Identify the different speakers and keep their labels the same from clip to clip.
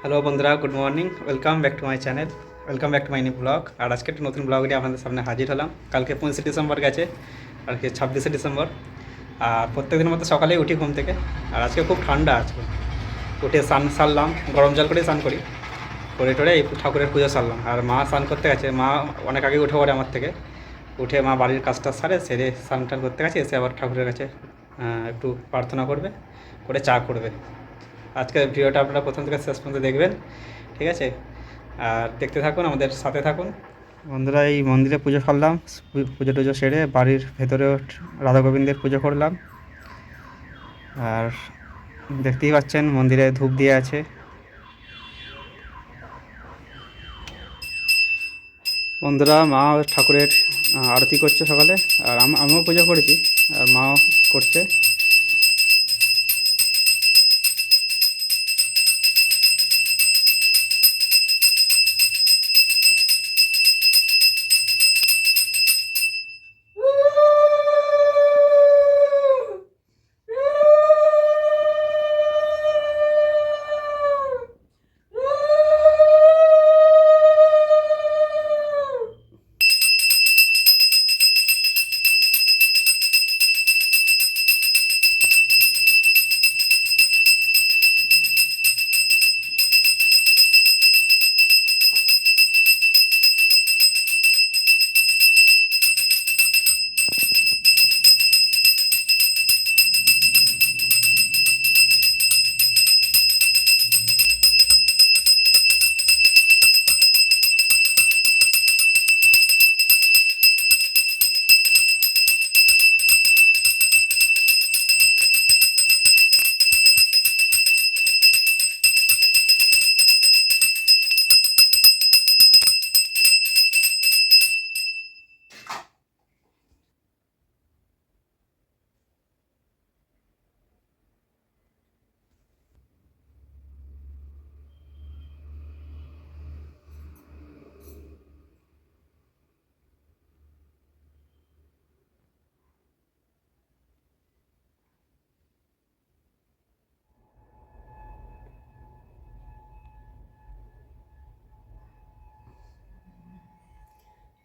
Speaker 1: Hello বন্ধুরা good morning welcome back to my channel welcome back to my new blog আর আজকে একটা নতুন blog নিয়ে আপনাদের সামনে হাজির হলাম। কালকে পঁচিশে ডিসেম্বর গেছে আর কি ছাব্বিশে ডিসেম্বর। আর প্রত্যেক দিনের মতো সকালেই উঠি ঘুম থেকে। আর আজকে খুব ঠান্ডা আজকে। উঠে স্নান সারলাম, গরম জল করে স্নান করি। করে টরে এই ঠাকুরের পুজো সারলাম। আর মা স্নান করতে গেছে। মা অনেক আগে উঠে পড়ে আমার থেকে। উঠে মা বাড়ির কাজটা সারে, সেরে স্নান টান করতে গেছে, এসে আবার ঠাকুরের কাছে একটু প্রার্থনা করবে, করে চা করবে। আজকের ভিডিওটা আপনারা প্রথম থেকে শেষ পর্যন্ত দেখবেন, ঠিক আছে? আর দেখতে থাকুন, আমাদের সাথে থাকুন। বন্ধুরা, এই মন্দিরে পুজো সারলাম পু- পুজো টুজো সেরে বাড়ির ভেতরেও রাধা গোবিন্দের পুজো করলাম। আর দেখতেই পাচ্ছেন, মন্দিরে ধূপ দিয়ে আছে। বন্ধুরা মা ঠাকুরের আরতি করছে সকালে, আর আমিও পুজো করেছি, আর মাও করছে।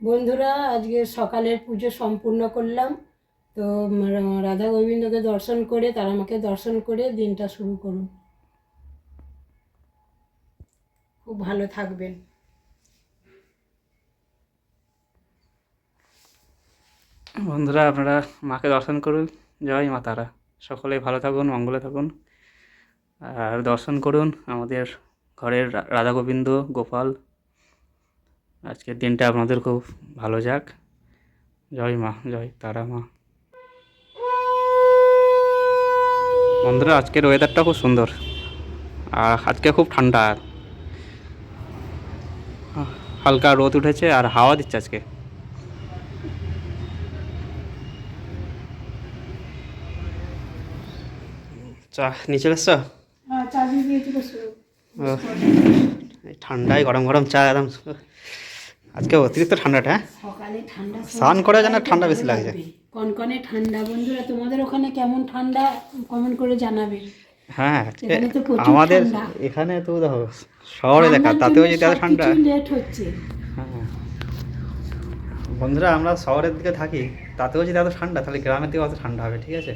Speaker 2: বন্ধুরা, আজকে সকালের পুজো সম্পূর্ণ করলাম। তো, রাধা গোবিন্দকে দর্শন করে, তারা আমাকে দর্শন করে দিনটা শুরু করুন। খুব ভালো থাকবেন।
Speaker 1: বন্ধুরা, আপনারা মাকে দর্শন করুন। জয় মা তারা। সকলে ভালো থাকুন, মঙ্গলে থাকুন। আর দর্শন করুন আমাদের ঘরের রাধা গোবিন্দ, গোপাল। আজকের দিনটা আপনাদের খুব ভালো যাক। জয় মা জয় তারা মা। বন্ধুরা আজকের ওয়েদারটা খুব সুন্দর। আর আজকে খুব ঠান্ডা। হালকা রোদ উঠেছে আর হাওয়া দিচ্ছে আজকে। চা নিচে এসছো? এই ঠান্ডায় গরম গরম চা একদম আজকে অতিরিক্ত ঠান্ডাটা হ্যাঁ?
Speaker 2: সকালে ঠান্ডা
Speaker 1: স্নান করে যেন ঠান্ডা বেশি লাগছে।
Speaker 2: কনকনে ঠান্ডা। বন্ধুরা তোমাদের ওখানে কেমন ঠান্ডা? কমেন্ট করে জানাবে।
Speaker 1: হ্যাঁ আমাদের এখানে তো দেখো শহরে দেখা তাতেও যদি এত ঠান্ডা।
Speaker 2: লেট হচ্ছে।
Speaker 1: হ্যাঁ। বন্ধুরা আমরা শহরের দিকে থাকি তাতেও যদি এত ঠান্ডা তাহলে গ্রামের দিকে অত ঠান্ডা হবে ঠিক আছে?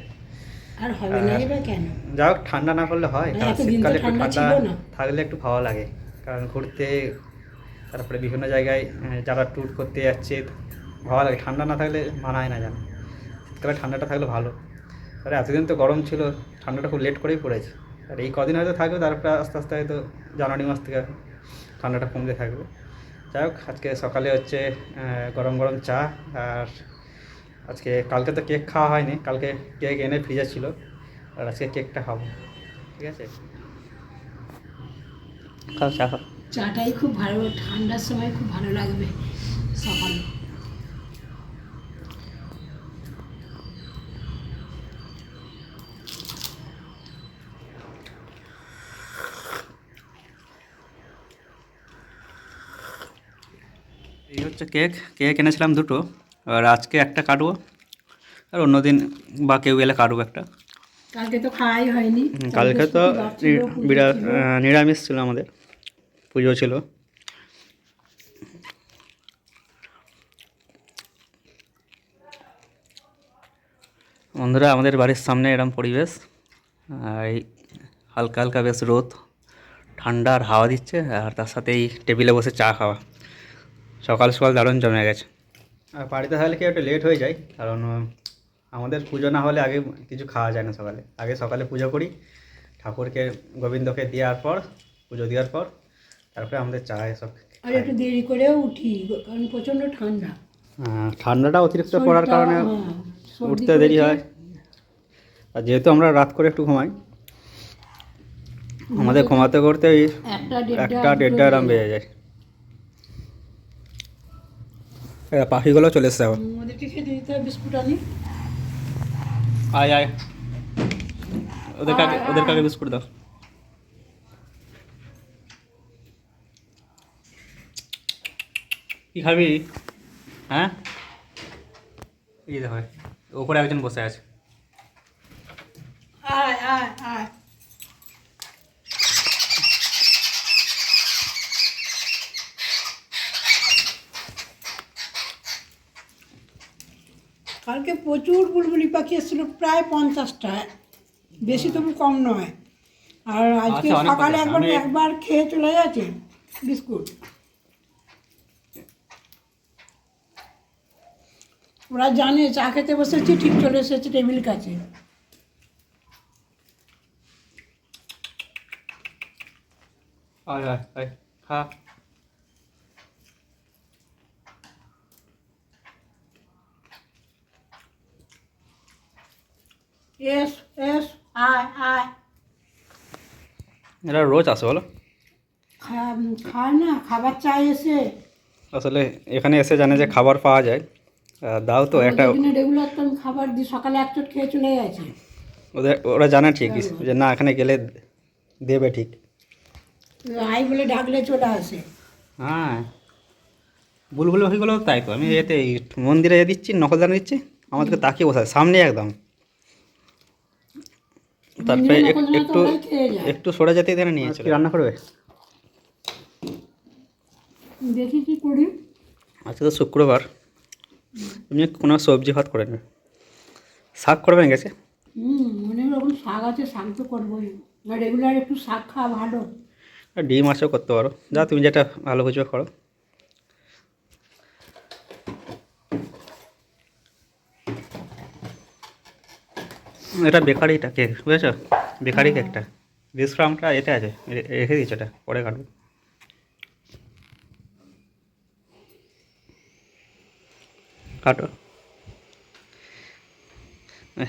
Speaker 2: আর হবে না এবার কেন?
Speaker 1: যা হোক ঠান্ডা না পড়লে হয়
Speaker 2: না,
Speaker 1: কারণ শীতকালে একটু
Speaker 2: ঠান্ডা।
Speaker 1: থাকলে একটু ভালো লাগে। কারণ ঘুরতে তারপরে বিভিন্ন জায়গায় যারা ট্যুর করতে যাচ্ছে, ভালো লাগে। ঠান্ডা না থাকলে মানায় না জানো। শীতকালে ঠান্ডাটা থাকলে ভালো। আর এতদিন তো গরম ছিল, ঠান্ডাটা খুব লেট করেই পড়েছে। আর এই কদিন হয়তো থাকবে, তারপরে আস্তে আস্তে হয়তো জানুয়ারি মাস থেকে ঠান্ডাটা কমতে থাকবে। যাই হোক, আজকে সকালে হচ্ছে গরম গরম চা আর আজকে কালকে তো কেক খাওয়া হয়নি। কালকে কেক এনে ফ্রিজে ছিল। আর আজকে কেকটা খাব। ঠিক আছে? খাও, চা খাও।
Speaker 2: চাটাই খুব ভালো ঠান্ডার সময় খুব ভালো লাগবে সকালে।
Speaker 1: এই হচ্ছে কেক কেক এনেছিলাম দুটো আর আজকে একটা কাটবো আর অন্যদিন বা কেউ গেলে কাটবো একটা।
Speaker 2: কালকে তো খাওয়াই হয়নি
Speaker 1: কালকে তো নিরামিষ ছিল আমাদের। পুজো ছিল। বন্ধুরা, আমাদের বাড়ির সামনে এরম পরিবেশ। আর এই হালকা হালকা বেশ রোদ, ঠান্ডা আর হাওয়া দিচ্ছে, আর তার সাথে এই টেবিলে বসে চা খাওয়া। সকাল সকাল দারুণ জমে গেছে। আর বাড়িতে থাকলে কি একটু লেট হয়ে যায়, কারণ আমাদের পুজো না হলে আগে কিছু খাওয়া যায় না সকালে। আগে সকালে পুজো করি, ঠাকুরকে, গোবিন্দকে দেওয়ার পর, পুজো দেওয়ার পর তারপরে আমাদের চা এসব
Speaker 2: আর একটু দেরি করেও উঠি কারণ প্রচণ্ড ঠান্ডা।
Speaker 1: ঠান্ডাটা অতিরিক্ত পড়ার কারণে
Speaker 2: হ্যাঁ,
Speaker 1: উঠতে দেরি হয়। আর যেহেতু আমরা রাত করে একটু ঘুমাই আমাদের ঘুমাতে করতে ওই
Speaker 2: একটা দেড়টা
Speaker 1: আরাম বেজে যায়। পাখিগুলো চলে এসছে আবার। আয় আয়। ওদের কাকে ওদের কাকে বিস্কুট দাও? কি খাবি? হ্যাঁ? এই দেখো ওপরে একজন বসে আছে।
Speaker 2: আয় আয় আয়। কালকে প্রচুর বুলবুলি পাখি এসেছিল প্রায় পঞ্চাশটা। বেশি তবু কম নয়। আর আজকে
Speaker 1: আচ্ছা,
Speaker 2: সকালে। একবার একবার খেয়ে চলে গেছে। বিস্কুট। ওরা জানে চা খেতে বসেছি ঠিক চলে এসেছে টেবিল কাছে।
Speaker 1: আয় আয় আয় খা।
Speaker 2: এস এস আয় আয়।
Speaker 1: এরা রোজ আসে বলো?
Speaker 2: খায় না খাবার চাই এসে।
Speaker 1: আসলে এখানে এসে জানে যে খাবার পাওয়া যায়। দাও তো একটা
Speaker 2: রেগুলার তো খাবার দিই সকালে এক চট খেয়ে চলে গেছে।
Speaker 1: ওদের ওরা জানে ঠিক যে না এখানে গেলে দেবে ঠিক।
Speaker 2: আই বলে ডাকলে চলে আসে।
Speaker 1: হ্যাঁ। বুলবুল পাখিগুলো তাই তো আমি এতে মন্দিরে দিচ্ছি নকলদানা দিচ্ছি আমাদেরকে তাকিয়ে বসে আছে, সামনে একদম। তারপরে একটু। একটু সরে যেতে দেনা নিয়ে চলে। রান্না করবে?
Speaker 2: দেখি কি করি।
Speaker 1: আজকে তো শুক্রবার। তুমি কোনো সবজি ভাত করে নেবে শাক করবেন গেছে?
Speaker 2: হুম অনেক রকম শাক আছে শাক তো করবোই। রেগুলার একটু শাক খাওয়া ভালো।
Speaker 1: ডিম মাছও করতে পারো। যা তুমি যেটা ভালো বুঝবে করো। এটা বেকারিটা কেক বুঝেছ? বেকারি কেকটা। বিশ্রামটা এতে আছে রেখে দিয়েছ এটা পরে কাটবো কাটো।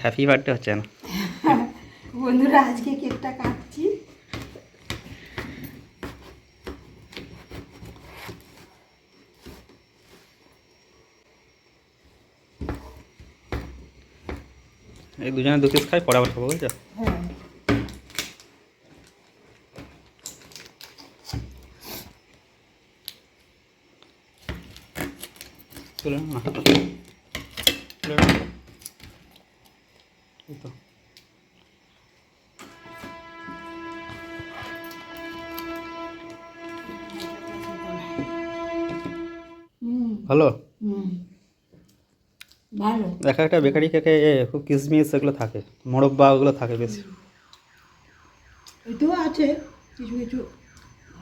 Speaker 1: হ্যাপি বার্থডে হচ্ছে না।
Speaker 2: বন্ধুরা আজকে কেকটা কাটছি।
Speaker 1: এই দুজনে দু পিস খাই পরে আবার খাব বুঝছ? নাও না। এই তো। ভালো?
Speaker 2: ভালো।
Speaker 1: দেখা একটা বেকারি কেকে এ, খুব কিসমিস এগুলো থাকে মোরব্বা ওগুলো থাকে বেশি।
Speaker 2: এটাও আছে কিছু কিছু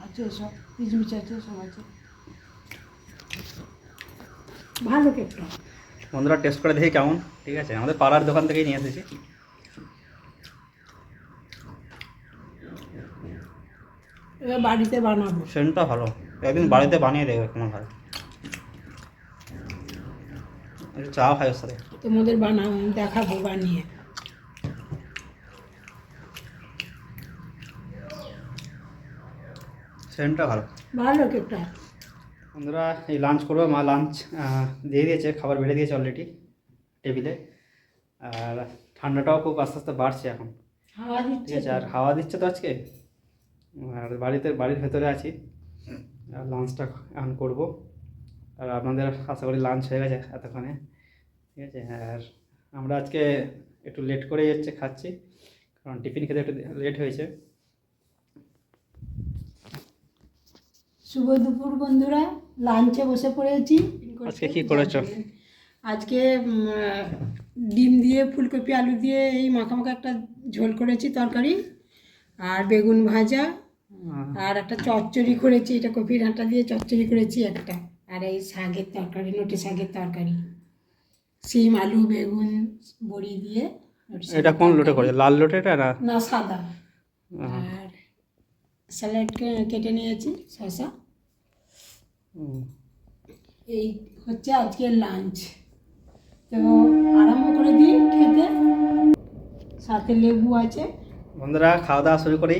Speaker 2: আছে সব কিচমিচ আছে সব আছে। ভালো কেকটা
Speaker 1: বন্ধুরা টেস্ট করে দেখি কেমন। ঠিক আছে আমাদের পাড়ার দোকান থেকেই নিয়ে এসেছি।
Speaker 2: বাড়িতে বানাবো।
Speaker 1: সেন্টটা ভালো। একদিন বাড়িতে বানিয়ে দেখবে কেমন হয়। একটু চা খাই ওর সাথে।
Speaker 2: তোমাদের বানাবো দেখাবো বানিয়ে।
Speaker 1: সেন্টটা ভালো।
Speaker 2: ভালো কেকটা।
Speaker 1: বন্ধুরা এই লাঞ্চ করব মা লাঞ্চ দিয়ে দিয়েছে খাবার বেড়ে দিয়েছে অলরেডি টেবিলে আর ঠান্ডাটাও খুব আস্তে আস্তে বাড়ছে এখন। ঠিক আছে আর হাওয়া দিচ্ছে তো আজকে? আর বাড়িতে বাড়ির ভেতরে আছি। আর লাঞ্চটা এখন করব। আর আপনাদের আশা করি লাঞ্চ হয়ে গেছে এতক্ষণে। ঠিক আছে আর আমরা আজকে একটু লেট করে যাচ্ছে খাচ্ছি। কারণ টিফিন খেতে একটু লেট হয়েছে।
Speaker 2: শুভ দুপুর বন্ধুরা লাঞ্চে বসে পড়েছি।
Speaker 1: আজকে কি করেছ?
Speaker 2: আজকে ডিম দিয়ে ফুলকপি আলু দিয়ে এই মাখা মাখা একটা ঝোল করেছি তরকারি আর বেগুন ভাজা আর একটা চচ্চড়ি করেছি এটা কপির আটা দিয়ে চচ্চড়ি করেছি একটা আর এই শাকের তরকারি নটি শাকের তরকারি। সিম আলু বেগুন বড়ি দিয়ে
Speaker 1: এটা কোন লোটে। করে লাল লোটে এটা না?
Speaker 2: না সাদা। আর স্যালাড কেটে নিয়েছি শসা।
Speaker 1: হুম।
Speaker 2: এই হচ্ছে আজকের লাঞ্চ তো আরম্ভ করে দিই খেতে। সাথে লেবু আছে।
Speaker 1: বন্ধুরা খাওয়া দাওয়া শুরু করি।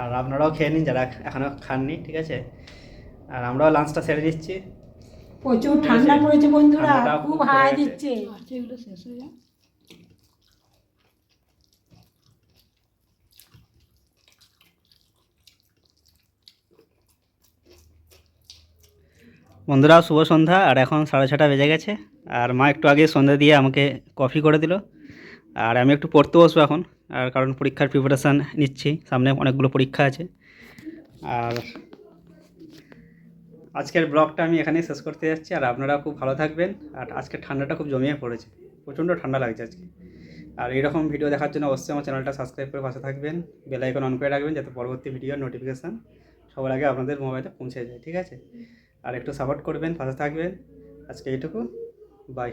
Speaker 1: আর আপনারাও খেয়ে নিন যারা এখনও খাননি ঠিক আছে? আর আমরাও লাঞ্চটা সেরে দিচ্ছি
Speaker 2: প্রচুর ঠান্ডা পড়েছে বন্ধুরা খুব
Speaker 1: গেছে।
Speaker 2: দিচ্ছে। এগুলো শেষ হয়ে যাক।
Speaker 1: বন্ধুরা, শুভ সন্ধ্যা। আর এখন সাড়ে ছটা বেজে গেছে। আর মা একটু আগে সন্ধ্যা দিয়ে আমাকে কফি করে দিল। আর আমি একটু পড়তে বসবো এখন। আর কারণ পরীক্ষার প্রিপারেশান নিচ্ছি। সামনে অনেকগুলো পরীক্ষা আছে। আর আজকের ব্লগটা আমি এখানেই শেষ করতে যাচ্ছি। আর আপনারা খুব ভালো থাকবেন। আর আজকে ঠান্ডাটা খুব জমিয়ে পড়েছে। প্রচণ্ড ঠান্ডা লাগছে আজকে। আর এইরকম ভিডিও দেখার জন্য অবশ্যই আমার চ্যানেলটা সাবস্ক্রাইব করে পাশে থাকবেন। বেল আইকন অন করে রাখবেন যাতে পরবর্তী ভিডিওর নোটিফিকেশান সবার আগে আপনাদের মোবাইলে পৌঁছে যায়। ঠিক আছে? আর একটু সাপোর্ট করবেন পাশে থাকবেন। আজকে এইটুকু। বাই